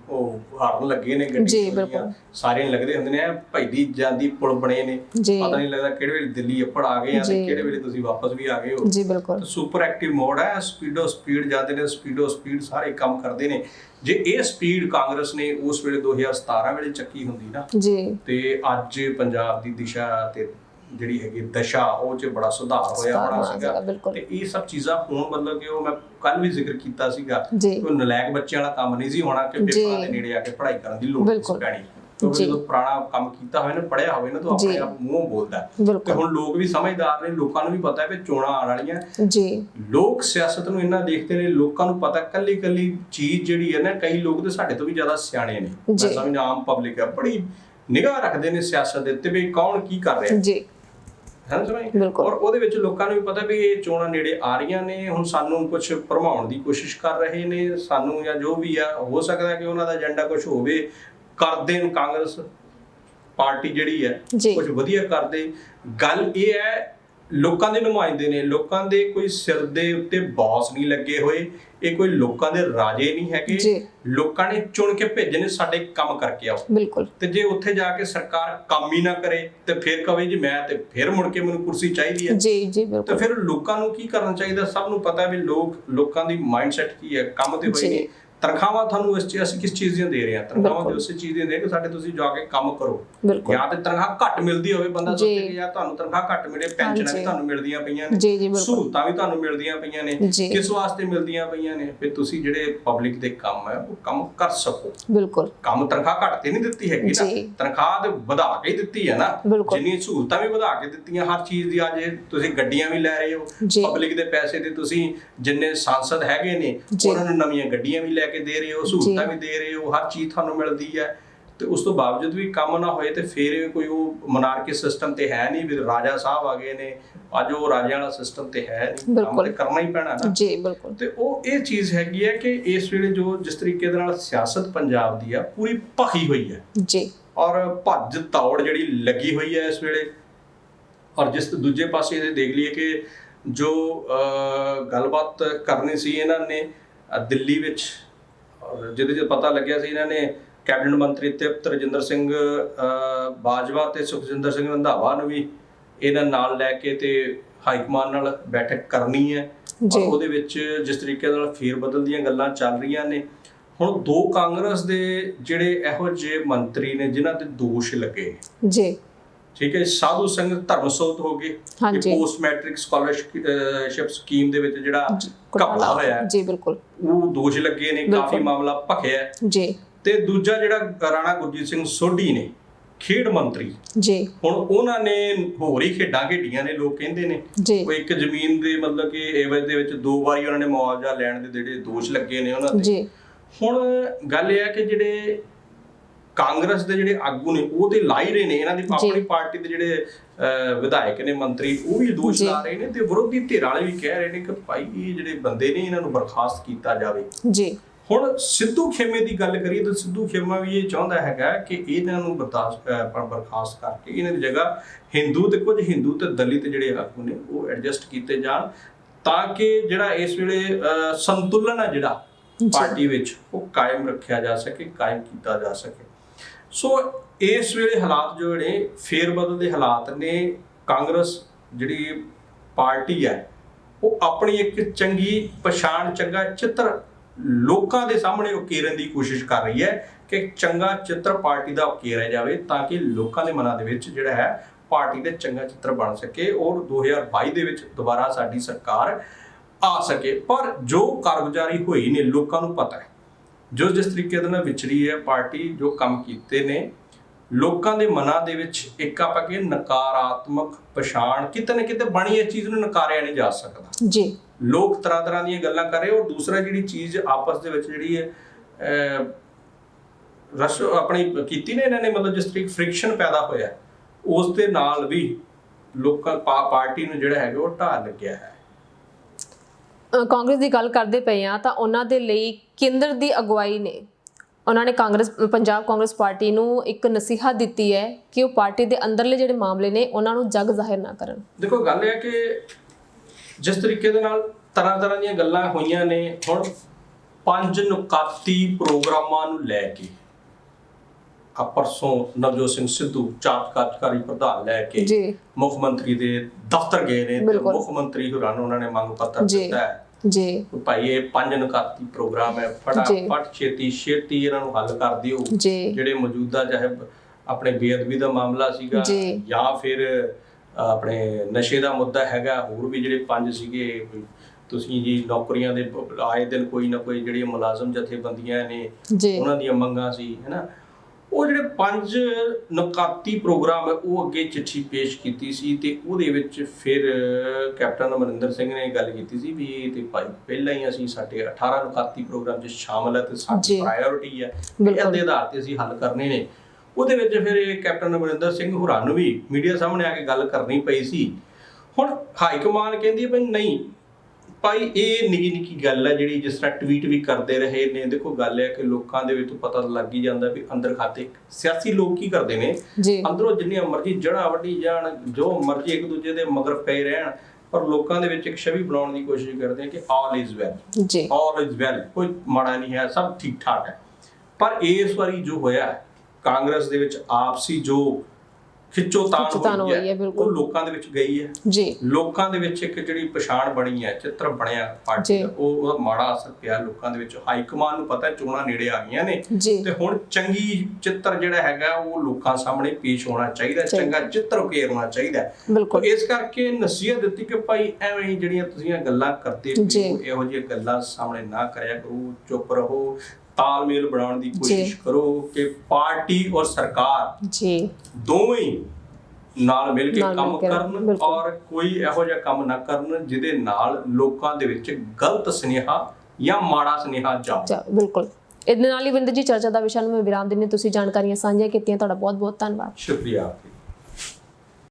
ਉਹ ਹਾਰਨ ਲੱਗੇ ਨੇ ਗੱਡੀ ਜੀ। ਬਿਲਕੁਲ। ਸਾਰੇ ਲੱਗਦੇ ਹੁੰਦੇ ਨੇ ਐ ਭਈਦੀ ਜਾਂਦੀ ਪੁਲ ਬਣੇ ਨੇ ਪਤਾ ਨਹੀਂ ਲੱਗਦਾ ਕਿਹੜੇ ਵੇਲੇ ਦਿੱਲੀ ਅੱਪੜ ਆ ਗਏ ਆ ਤੇ। ਕਿਹੜੇ ਵੇਲੇ ਤੁਸੀਂ ਵਾਪਸ ਵੀ ਆ ਗਏ ਹੋ ਜੀ ਬਿਲਕੁਲ ਸੁਪਰ ਐਕਟਿਵ ਮੋਡ ਹੈ ਸਪੀਡੋ ਸਪੀਡ ਜਾਂਦੇ ਨੇ ਸਪੀਡੋ ਸਪੀਡ ਸਾਰੇ ਕੰਮ ਕਰਦੇ ਨੇ ਜੇ ਇਹ ਸਪੀਡ ਕਾਂਗਰਸ ਨੇ ਉਸ ਵੇਲੇ 2017 ਵੇਲੇ ਚੱਕੀ ਹੁੰਦੀ ਨਾ ਜੀ ਤੇ ਅੱਜ ਪੰਜਾਬ ਦੀ ਦਿਸ਼ਾ ਤੇ ਜਿਹੜੀ ਹੈਗੀ ਦਸ਼ਾ ਉਹ 'ਚ ਬੜਾ ਸੁਧਾਰ ਹੋਇਆ ਹੋਣਾ ਸੀਗਾ। ਤੇ ਇਹ ਸਭ ਚੀਜ਼ਾਂ ਹੁਣ ਮਤਲਬ ਕਿ ਉਹ ਮੈਂ ਕੱਲ ਵੀ ਜ਼ਿਕਰ ਕੀਤਾ ਸੀਗਾ ਕੋਈ ਨਲਾਇਕ ਬੱਚਿਆਂ ਵਾਲਾ ਕੰਮ ਨਹੀਂ ਸੀ ਹੋਣਾ ਕਿ। ਪੇਪਰਾਂ ਦੇ ਨੇੜੇ ਆ ਕੇ ਪੜ੍ਹਾਈ ਕਰਨ ਦੀ ਲੋੜ ਨਹੀਂ। ਪੈਣੀ ਕਿਉਂਕਿ। ਜਦੋਂ ਪੁਰਾਣਾ ਕੰਮ ਕੀਤਾ ਹੋਵੇ ਨਾ ਪੜਿਆ ਹੋਵੇ ਨਾ ਤਾਂ ਆਪਣੇ। ਆਪ ਮੂੰਹੋਂ ਬੋਲਦਾ। ਤੇ ਹੁਣ ਲੋਕ ਵੀ ਸਮਝਦਾਰ ਨੇ ਲੋਕਾਂ ਨੂੰ ਵੀ ਪਤਾ ਹੈ ਕਿ ਚੋਣਾਂ ਆਉਣ ਵਾਲੀਆਂ ਜੀ ਲੋਕ ਸਿਆਸਤ ਨੂੰ ਇੰਨਾ ਦੇਖਦੇ ਨੇ ਲੋਕਾਂ ਨੂੰ ਪਤਾ ਕੱਲੀ ਕੱਲੀ ਚੀਜ਼ ਜਿਹੜੀ ਹੈ ਨਾ ਕਈ ਲੋਕ ਤੇ ਸਾਡੇ ਤੋਂ ਵੀ ਜ਼ਿਆਦਾ ਸਿਆਣੇ ਨੇ ਮੈਂ। ਸਮਝਦਾ ਆਮ ਪਬਲਿਕ ਹੈ ਬੜੀ ਨਿਗਾਹ ਰੱਖਦੇ ਨੇ ਸਿਆਸਤ ਦੇ ਉੱਤੇ ਵੀ ਕੌਣ ਕੀ ਕਰ ਰਿਹਾ ਜੀ ਹੈ ਨਾ ਸਮਝ ਬਿਲਕੁਲ। ਔਰ ਉਹਦੇ ਵਿੱਚ ਲੋਕਾਂ ਨੂੰ ਵੀ ਪਤਾ ਵੀ ਇਹ ਚੋਣਾਂ ਨੇੜੇ ਆ ਰਹੀਆਂ ਨੇ ਹੁਣ ਸਾਨੂੰ ਕੁਝ ਭਰਮਾਉਣ ਦੀ ਕੋਸ਼ਿਸ਼ ਕਰ ਰਹੇ ਨੇ ਸਾਨੂੰ ਜਾਂ ਜੋ ਵੀ ਆ ਹੋ ਸਕਦਾ ਕਿ ਉਹਨਾਂ ਦਾ ਏਜੰਡਾ ਕੁਝ ਹੋਵੇ ਕਰ ਦੇਣ ਕਾਂਗਰਸ ਪਾਰਟੀ ਜਿਹੜੀ ਹੈ। ਕੁਝ ਵਧੀਆ ਕਰਦੇ ਗੱਲ ਇਹ ਹੈ ਲੋਕਾਂ ਦੇ ਨੁਮਾਇੰਦੇ ਨੇ ਲੋਕਾਂ ਦੇ ਕੋਈ ਸਿਰ ਦੇ ਉੱਤੇ ਬੌਸ ਨਹੀਂ ਲੱਗੇ ਹੋਏ ਇਹ ਕੋਈ ਲੋਕਾਂ ਦੇ ਰਾਜੇ ਨਹੀਂ। ਹੈਗੇ ਲੋਕਾਂ ਨੇ ਚੁਣ ਕੇ ਭੇਜੇ ਨੇ ਸਾਡੇ ਕੰਮ ਕਰਕੇ ਆਓ। ਬਿਲਕੁਲ। ਤੇ ਜੇ ਉੱਥੇ ਜਾ ਕੇ ਸਰਕਾਰ ਕੰਮ ਹੀ ਨਾ ਕਰੇ ਤੇ ਫਿਰ ਕਵੇ ਜੀ ਮੈਂ ਤੇ ਫਿਰ ਮੁੜ ਕੇ ਮੈਨੂੰ ਕੁਰਸੀ ਚਾਹੀਦੀ ਹੈ। ਜੀ ਜੀ ਤੇ ਬਿਲਕੁਲ ਫਿਰ ਲੋਕਾਂ ਨੂੰ ਕੀ ਕਰਨਾ ਚਾਹੀਦਾ? ਸਭ ਨੂੰ ਪਤਾ ਵੀ ਲੋਕ ਲੋਕਾਂ ਦੀ ਮਾਈਂਡਸੈਟ ਕੀ ਹੈ ਕੰਮ ਤੇ ਹੋਏ ਜੀ। ਤਨਖਾਹਾਂ ਤੁਹਾਨੂੰ ਇਸ ਚ ਅਸੀਂ ਕਿਸ ਚੀਜ਼ ਦੀਆਂ ਦੇ ਰਹੇ ਹਾਂ ਤਨਖਾਹਾਂ ਤੇ। ਉਸੇ ਚੀਜ਼ ਦੀਆਂ ਦੇ ਕਿ ਸਾਡੇ ਤੁਸੀਂ ਜਾ ਕੇ ਕੰਮ ਕਰੋ ਜਾਂ ਤੇ ਤਨਖਾਹ ਘੱਟ ਮਿਲਦੀ ਹੋਵੇ ਬੰਦਾ। ਸੋਚੇ ਕਿ ਯਾਰ ਤੁਹਾਨੂੰ ਤਨਖਾਹ ਘੱਟ ਮਿਲੇ ਪੈਨਸ਼ਨਾਂ ਵੀ। ਤੁਹਾਨੂੰ ਮਿਲਦੀਆਂ ਪਈਆਂ ਨੇ ਸਹੂਲਤਾਂ ਵੀ ਤੁਹਾਨੂੰ ਮਿਲਦੀਆਂ ਪਈਆਂ ਨੇ। ਕਿਸ ਵਾਸਤੇ ਮਿਲਦੀਆਂ ਪਈਆਂ ਨੇ ਫਿਰ ਤੁਸੀਂ ਜਿਹੜੇ ਪਬਲਿਕ ਦੇ ਕੰਮ ਹੈ ਉਹ ਕੰਮ ਕਰ ਸਕੋ ਬਿਲਕੁਲ ਕੰਮ ਤਨਖਾਹ ਘੱਟ ਤੇ ਨਹੀਂ ਦਿੱਤੀ ਹੈਗੀ ਨਾ। ਤਨਖਾਹ ਤੇ ਵਧਾ ਕੇ ਹੀ ਦਿੱਤੀ ਹੈ ਨਾ। ਜਿੰਨੀ ਸਹੂਲਤਾਂ ਵੀ ਵਧਾ ਕੇ ਦਿੱਤੀਆਂ ਹਰ ਚੀਜ਼ ਦੀ ਅੱਜ ਤੁਸੀਂ ਗੱਡੀਆਂ ਵੀ ਲੈ ਰਹੇ ਹੋ। ਪਬਲਿਕ ਦੇ ਪੈਸੇ ਤੇ ਤੁਸੀਂ ਜਿੰਨੇ ਸੰਸਦ ਹੈਗੇ ਨੇ। ਉਹਨਾਂ ਨੂੰ ਨਵੀਆਂ ਗੱਡੀਆਂ ਵੀ ਲੈ ਕੇ ਦੇ ਰਹੇ ਹੋ ਸਹੂਲਤਾਂ ਵੀ ਦੇ ਰਹੇ ਹੋ ਹਰ ਚੀਜ਼ ਤੁਹਾਨੂੰ ਮਿਲਦੀ ਹੈ। ਤੇ ਉਸ ਤੋਂ ਬਾਵਜੂਦ ਵੀ ਕੰਮ ਨਾ ਹੋਏ ਤੇ ਫਿਰ ਕੋਈ ਉਹ ਮਨਾਰਕੀ ਸਿਸਟਮ ਤੇ ਹੈ ਨਹੀਂ ਵੀ ਰਾਜਾ ਸਾਹਿਬ ਆ ਗਏ ਨੇ ਅੱਜ ਉਹ ਰਾਜਿਆਂ ਵਾਲਾ ਸਿਸਟਮ ਤੇ ਹੈ ਨਹੀਂ ਕੰਮ। ਤੇ ਕਰਨਾ ਹੀ ਪੈਣਾ ਨਾ। ਜੀ ਬਿਲਕੁਲ। ਤੇ ਉਹ ਇਹ ਚੀਜ਼ ਹੈਗੀ ਹੈ ਕਿ ਇਸ ਵੇਲੇ ਜੋ ਜਿਸ ਤਰੀਕੇ ਦੇ ਨਾਲ ਸਿਆਸਤ ਪੰਜਾਬ ਦੀ ਆ ਪੂਰੀ ਭਖੀ ਹੋਈ ਹੈ। ਜੀ। ਔਰ ਭੱਜ ਦੌੜ ਜਿਹੜੀ ਲੱਗੀ ਹੋਈ ਹੈ ਇਸ ਵੇਲੇ ਔਰ ਜਿਸ ਦੂਜੇ ਪਾਸੇ ਇਹ ਦੇਖ ਲਈਏ ਕਿ ਜੋ ਗੱਲਬਾਤ ਕਰਨੀ ਸੀ ਇਹਨਾਂ ਨੇ ਦਿੱਲੀ ਵਿੱਚ ਜਿਹਦੇ 'ਚ ਪਤਾ ਲੱਗਿਆ ਸੀ ਇਹਨਾਂ ਨੇ ਕੈਬਨਿਟ ਮੰਤਰੀ ਤ੍ਰਿਪਤ ਰਜਿੰਦਰ ਸਿੰਘ ਬਾਜਵਾ ਤੇ ਸੁਖਜਿੰਦਰ ਸਿੰਘ ਰੰਧਾਵਾ ਨੂੰ ਵੀ ਇਹਨਾਂ ਨਾਲ ਲੈ ਕੇ ਤੇ ਹਾਈ ਕਮਾਨ ਨਾਲ ਬੈਠਕ ਕਰਨੀ ਹੈ। ਔਰ ਉਹਦੇ ਵਿੱਚ ਜਿਸ ਤਰੀਕੇ ਨਾਲ ਫੇਰ ਬਦਲ ਦੀਆਂ ਗੱਲਾਂ ਚੱਲ ਰਹੀਆਂ ਨੇ। ਹੁਣ ਦੋ ਕਾਂਗਰਸ ਦੇ ਜਿਹੜੇ ਇਹੋ ਜਿਹੇ ਮੰਤਰੀ ਨੇ ਜਿਨ੍ਹਾਂ ਤੇ ਦੋਸ਼ ਲੱਗੇ। ਜੀ। ਠੀਕ ਹੈ ਸਾਧੂ ਸਿੰਘ ਧਰਮਸੋਤ ਹੋ ਗਏ ਹਾਂਜੀ। ਪੋਸਟ ਮੈਟ੍ਰਿਕ ਸਕਾਲਰਸ਼ਿਪ ਸਕੀਮ ਦੇ ਵਿੱਚ ਜਿਹੜਾ ਘਪਲਾ ਹੋਇਆ ਹੈ, ਜੀ ਬਿਲਕੁਲ। ਉਹ ਦੋਸ਼ ਲੱਗੇ ਨੇ ਕਾਫੀ। ਮਾਮਲਾ ਭਖਿਆ ਹੈ। ਜੀ। ਤੇ ਦੂਜਾ ਜਿਹੜਾ ਰਾਣਾ ਗੁਰਜੀਤ ਸਿੰਘ ਸੋਢੀ ਨੇ ਖੇਡ ਮੰਤਰੀ। ਜੀ। ਹੁਣ ਉਹਨਾਂ ਨੇ ਹੋਰ ਹੀ ਖੇਡਾਂ ਖੇਡੀਆਂ ਨੇ ਲੋਕ ਕਹਿੰਦੇ ਨੇ। ਕੋਈ ਇੱਕ ਜ਼ਮੀਨ ਦੇ ਮਤਲਬ ਕਿ ਏਵਜ ਦੇ ਵਿੱਚ ਦੋ ਵਾਰੀ ਉਹਨਾਂ ਨੇ ਮੁਆਵਜ਼ਾ ਲੈਣ ਦੇ ਜਿਹੜੇ ਦੋਸ਼ ਲੱਗੇ ਨੇ ਉਹਨਾਂ ਤੇ। ਜੀ। ਹੁਣ ਗੱਲ ਇਹ ਹੈ ਕਿ ਜਿਹੜੇ ਕਾਂਗਰਸ ਦੇ ਜਿਹੜੇ ਆਗੂ ਨੇ ਉਹ ਤੇ ਲਾ ਹੀ ਰਹੇ ਨੇ ਇਹਨਾਂ ਦੀ ਆਪਣੀ ਪਾਰਟੀ ਦੇ ਜਿਹੜੇ ਵਿਧਾਇਕ ਨੇ ਮੰਤਰੀ ਉਹ ਵੀ ਦੋਸ਼। ਲਾ ਰਹੇ ਨੇ ਤੇ ਵਿਰੋਧੀ ਧਿਰ ਵਾਲੇ ਵੀ ਕਹਿ ਰਹੇ ਨੇ ਕਿ ਭਾਈ ਇਹ ਜਿਹੜੇ ਬੰਦੇ ਨੇ ਇਹਨਾਂ ਨੂੰ ਬਰਖਾਸਤ ਕੀਤਾ ਜਾਵੇ ਜੀ ਹੁਣ ਸਿੱਧੂ ਖੇਮੇ ਦੀ ਗੱਲ ਕਰੀਏ ਤਾਂ ਸਿੱਧੂ ਖੇਮਾ ਵੀ ਇਹ ਚਾਹੁੰਦਾ ਹੈਗਾ ਕਿ ਇਹਨਾਂ ਨੂੰ ਬਰਖਾਸਤ ਕਰਕੇ ਇਹਨਾਂ ਦੀ ਜਗ੍ਹਾ ਹਿੰਦੂ ਤੇ ਕੁਝ ਹਿੰਦੂ ਤੇ ਦਲਿਤ ਜਿਹੜੇ ਆਗੂ ਨੇ ਉਹ ਐਡਜਸਟ ਕੀਤੇ ਜਾਣ ਤਾਂ ਕਿ ਜਿਹੜਾ ਇਸ ਵੇਲੇ ਸੰਤੁਲਨ ਆ ਜਿਹੜਾ। ਪਾਰਟੀ ਵਿੱਚ ਉਹ ਕਾਇਮ ਰੱਖਿਆ ਜਾ ਸਕੇ ਕਾਇਮ ਕੀਤਾ ਜਾ ਸਕੇ ਸੋ ਇਸ ਵੇਲੇ ਹਾਲਾਤ ਜੋ ਨੇ, ਫੇਰ ਬਦਲ ਦੇ ਹਾਲਾਤ ਨੇ, ਕਾਂਗਰਸ ਜਿਹੜੀ ਪਾਰਟੀ ਹੈ, ਉਹ ਆਪਣੀ ਇੱਕ ਚੰਗੀ ਪਛਾਣ, ਚੰਗਾ ਚਿੱਤਰ ਲੋਕਾਂ ਦੇ ਸਾਹਮਣੇ ਉਕੇਰਨ ਦੀ ਕੋਸ਼ਿਸ਼ ਕਰ ਰਹੀ ਹੈ ਕਿ ਚੰਗਾ ਚਿੱਤਰ ਪਾਰਟੀ ਦਾ ਉਕੇਰਿਆ ਜਾਵੇ ਤਾਂ ਕਿ ਲੋਕਾਂ ਦੇ ਮਨਾਂ ਦੇ ਵਿੱਚ ਜਿਹੜਾ ਹੈ, ਪਾਰਟੀ ਦੇ ਚੰਗਾ ਚਿੱਤਰ ਬਣ ਸਕੇ ਔਰ 2022 ਦੇ ਵਿੱਚ ਦੁਬਾਰਾ ਸਾਡੀ ਸਰਕਾਰ ਆ ਸਕੇ। ਪਰ ਜੋ ਕਾਰਗੁਜ਼ਾਰੀ ਹੋਈ ਨੇ, ਲੋਕਾਂ ਨੂੰ ਪਤਾ ਹੈ ਜੋ ਜਿਸ ਤਰੀਕੇ ਦੇ ਨਾਲ ਵਿਚਰੀ ਹੈ ਪਾਰਟੀ ਜੋ ਕੰਮ ਕੀਤੇ ਨੇ ਲੋਕਾਂ ਦੇ ਮਨਾਂ ਦੇ ਵਿੱਚ ਇੱਕ ਆਪਾਂ ਕਿ ਨਕਾਰਾਤਮਕ ਪਛਾਣ ਕਿਤੇ ਨਾ ਕਿਤੇ ਬਣੀ ਇਹ ਚੀਜ਼ ਨੂੰ ਨਕਾਰਿਆ ਨਹੀਂ ਜਾ ਸਕਦਾ। ਜੀ। ਲੋਕ ਤਰ੍ਹਾਂ ਤਰ੍ਹਾਂ ਦੀਆਂ ਗੱਲਾਂ ਕਰ ਰਹੇ ਔਰ ਦੂਸਰਾ ਜਿਹੜੀ ਚੀਜ਼ ਆਪਸ ਦੇ ਵਿੱਚ ਜਿਹੜੀ ਹੈ ਰਸ਼ ਆਪਣੀ ਕੀਤੀ ਨੇ ਇਹਨਾਂ ਨੇ ਮਤਲਬ ਜਿਸ ਤਰੀਕੇ ਫ੍ਰਿਕਸ਼ਨ ਪੈਦਾ ਹੋਇਆ ਉਸ ਦੇ ਨਾਲ ਵੀ ਲੋਕਾਂ ਪਾਰਟੀ ਨੂੰ ਜਿਹੜਾ ਹੈਗਾ ਉਹ ਢਾਹ ਲੱਗਿਆ ਹੈ। ਕਾਂਗਰਸ ਦੀ ਗੱਲ ਕਰਦੇ ਪਏ ਆ ਤਾਂ ਉਹਨਾਂ ਦੇ ਲਈ ਕੇਂਦਰ ਦੀ ਅਗਵਾਈ ਨੇ ਉਹਨਾਂ ਨੇ ਕਾਂਗਰਸ ਪੰਜਾਬ ਕਾਂਗਰਸ ਪਾਰਟੀ ਨੂੰ ਇੱਕ ਨਸੀਹਤ ਦਿੱਤੀ ਹੈ ਕਿ ਉਹ ਪਾਰਟੀ ਦੇ ਅੰਦਰਲੇ ਜਿਹੜੇ ਮਾਮਲੇ ਨੇ ਉਹਨਾਂ ਨੂੰ ਜਗ ਜ਼ਾਹਿਰ ਨਾ ਕਰਨ ਦੇਖੋ ਗੱਲ ਇਹ ਹੈ ਕਿ ਜਿਸ ਤਰੀਕੇ ਦੇ ਨਾਲ ਤਰ੍ਹਾਂ ਤਰ੍ਹਾਂ ਦੀਆਂ ਗੱਲਾਂ ਹੋਈਆਂ ਨੇ ਹੁਣ ਪੰਜ ਨੁਕਾਤੀ ਪ੍ਰੋਗਰਾਮਾਂ ਨੂੰ ਲੈ ਕੇ ਆ ਪਰਸੋਂ ਨਵਜੋਤ ਸਿੰਘ ਸਿੱਧੂ ਚਾਰਜ ਕਾਰਜਕਾਰੀ ਪ੍ਰਧਾਨ ਲੈ ਕੇ ਮੁੱਖ ਮੰਤਰੀ ਦੇ ਦਫ਼ਤਰ ਗਏ ਨੇ। ਮੁੱਖ ਮੰਤਰੀ ਹੋਰਾਂ ਨੂੰ ਉਹਨਾਂ ਨੇ ਮੰਗ ਪੱਤਰ। ਦਿੱਤਾ ਹੈ ਜੀ। ਭਾਈ ਇਹ ਪੰਜ ਨੁਕਾਤੀ ਪ੍ਰੋਗਰਾਮ ਹੈ ਫਟਾਫਟ ਛੇਤੀ ਛੇਤੀ ਇਹਨਾਂ ਨੂੰ ਹੱਲ ਕਰ ਦਿਓ। ਜਿਹੜੇ ਮੌਜੂਦਾ ਚਾਹੇ ਆਪਣੇ ਬੇਅਦਬੀ ਦਾ ਮਾਮਲਾ ਸੀਗਾ ਜੀ। ਫਿਰ ਆਪਣੇ ਨਸ਼ੇ ਦਾ ਮੁੱਦਾ ਹੈਗਾ ਹੋਰ ਵੀ ਜਿਹੜੇ ਪੰਜ ਸੀਗੇ ਤੁਸੀਂ ਜੀ ਨੌਕਰੀਆਂ ਦੇ ਆਏ ਦਿਨ ਕੋਈ ਨਾ ਕੋਈ ਜਿਹੜੀਆਂ ਮੁਲਾਜ਼ਮ ਜਥੇਬੰਦੀਆਂ ਨੇ ਉਹਨਾਂ ਦੀਆਂ ਮੰਗਾਂ ਸੀ ਹੈਨਾ? ਉਹ ਜਿਹੜੇ ਪੰਜ ਨੁਕਾਤੀ ਪ੍ਰੋਗਰਾਮ ਹੈ ਉਹ ਅੱਗੇ ਚਿੱਠੀ ਪੇਸ਼ ਕੀਤੀ ਸੀ ਤੇ ਉਹਦੇ ਵਿੱਚ ਫਿਰ ਕੈਪਟਨ ਅਮਰਿੰਦਰ ਸਿੰਘ ਨੇ ਗੱਲ ਕੀਤੀ ਸੀ ਵੀ ਇਹ ਤੇ ਭਾਈ ਪਹਿਲਾਂ ਹੀ ਅਸੀਂ ਸਾਡੇ 18 ਨੁਕਾਤੀ ਪ੍ਰੋਗਰਾਮ 'ਚ ਸ਼ਾਮਲ ਹੈ ਤੇ ਸਾਡੀ। ਪ੍ਰਾਇੋਰਟੀ ਹੈ। ਇਹਦੇ ਆਧਾਰ ਤੇ ਅਸੀਂ ਹੱਲ ਕਰਨੇ ਨੇ ਉਹਦੇ ਵਿੱਚ ਫਿਰ ਇਹ ਕੈਪਟਨ ਅਮਰਿੰਦਰ ਸਿੰਘ ਹੋਰਾਂ ਨੂੰ ਵੀ ਮੀਡੀਆ ਸਾਹਮਣੇ ਆ ਕੇ ਗੱਲ ਕਰਨੀ ਪਈ ਸੀ ਹੁਣ ਹਾਈ ਕਮਾਨ ਕਹਿੰਦੀ ਹੈ ਵੀ ਨਹੀਂ ਭਾਈ ਇਹ ਨਿੱਕੀ ਨਿੱਕੀ ਗੱਲ ਹੈ ਜਿਹੜੀ ਜਿਸ ਤਰ੍ਹਾਂ ਟਵੀਟ ਵੀ ਕਰਦੇ ਰਹੇ ਨੇ। ਦੇਖੋ ਗੱਲ ਹੈ ਕਿ ਲੋਕਾਂ ਦੇ ਵਿੱਚ ਪਤਾ ਲੱਗ ਹੀ ਜਾਂਦਾ ਵੀ ਅੰਦਰ ਖਾਤੇ ਸਿਆਸੀ ਲੋਕ ਕੀ ਕਰਦੇ ਨੇ। ਅੰਦਰੋਂ ਜਿੰਨੀਆਂ ਮਰਜ਼ੀ ਜੜ੍ਹਾਂ ਵੱਢੀ ਜਾਣ ਜੋ ਮਰਜ਼ੀ ਇੱਕ ਦੂਜੇ ਦੇ ਮਗਰ ਪਏ ਰਹਿਣ ਪਰ ਲੋਕਾਂ ਦੇ ਵਿੱਚ ਇੱਕ ਛਵੀ ਬਣਾਉਣ ਦੀ ਕੋਸ਼ਿਸ਼ ਕਰਦੇ ਆ ਕਿ ਆਲ ਇਜ਼ ਵੈਲ ਜੀ। ਆਲ ਇਜ਼ ਵੈਲ ਕੋਈ ਮਾੜਾ ਨਹੀਂ ਹੈ ਸਭ ਠੀਕ ਠਾਕ ਹੈ। ਪਰ ਇਸ ਵਾਰੀ ਜੋ ਹੋਇਆ ਕਾਂਗਰਸ ਦੇ ਵਿੱਚ ਆਪਸੀ ਜੋ ਖਿੱਚੋਤਾਣ ਹੋਈ ਹੈ। ਉਹ ਲੋਕਾਂ ਦੇ ਵਿੱਚ ਗਈ ਹੈ ਜੀ ਲੋਕਾਂ ਦੇ ਵਿੱਚ ਇੱਕ ਜਿਹੜੀ ਪਛਾਣ ਬਣੀ ਹੈ ਚਿੱਤਰ ਬਣਿਆ ਪਾਰਟੀ। ਦਾ ਉਹ ਉਹਦਾ ਮਾੜਾ ਅਸਰ ਪਿਆ ਲੋਕਾਂ ਦੇ ਵਿੱਚ ਹਾਈ ਕਮਾਨ ਨੂੰ ਪਤਾ ਚੋਣਾਂ ਨੇੜੇ ਆ ਗਈਆਂ ਨੇ ਤੇ ਹੁਣ ਚੰਗੀ ਚਿੱਤਰ ਜਿਹੜਾ ਹੈਗਾ ਉਹ ਲੋਕਾਂ ਸਾਹਮਣੇ ਪੇਸ਼ ਹੋਣਾ ਚਾਹੀਦਾ। ਚੰਗਾ ਚਿੱਤਰ ਉਕੇਰਨਾ ਚਾਹੀਦਾ। ਬਿਲਕੁਲ ਤੇ ਇਸ ਕਰਕੇ ਨਸੀਹਤ ਦਿੱਤੀ ਕਿ ਭਾਈ ਐਵੇਂ ਹੀ ਜਿਹੜੀਆਂ ਤੁਸੀਂ ਗੱਲਾਂ ਕਰਦੇ। ਹੋ ਇਹੋ ਜਿਹੀਆਂ ਗੱਲਾਂ ਸਾਹਮਣੇ ਨਾ ਕਰਿਆ ਕਰੋ ਚੁੱਪ ਰਹੋ ਤਾਲਮੇਲ ਬਣਾਉਣ ਦੀ ਕੋਸ਼ਿਸ਼ ਕਰੋ ਕਿ ਪਾਰਟੀ ਔਰ ਸਰਕਾਰ ਜੀ। ਦੋਵੇਂ ਨਾਲ ਮਿਲ ਕੇ ਕੰਮ ਕਰਨ। ਔਰ ਕੋਈ ਇਹੋ ਜਿਹਾ ਕੰਮ ਨਾ ਕਰਨ ਜਿਹਦੇ ਨਾਲ ਲੋਕਾਂ ਦੇ ਵਿੱਚ ਗਲਤ ਸੁਨੇਹਾ ਜਾਂ ਮਾੜਾ ਸੁਨੇਹਾ ਜਾਵੇ। ਜਾ ਬਿਲਕੁਲ। ਇਹਦੇ ਨਾਲ ਹੀ ਵਿੰਦਰ ਜੀ ਚਰਚਾ ਦਾ ਵਿਸ਼ਾ ਨੂੰ ਮੈਂ ਵਿਰਾਮ ਦਿੰਦੀ ਹਾਂ। ਤੁਸੀਂ ਜਾਣਕਾਰੀਆਂ ਸਾਂਝੀਆਂ ਕੀਤੀਆਂ। ਤੁਹਾਡਾ ਬਹੁਤ ਬਹੁਤ ਧੰਨਵਾਦ। ਸ਼ੁਕਰੀਆ।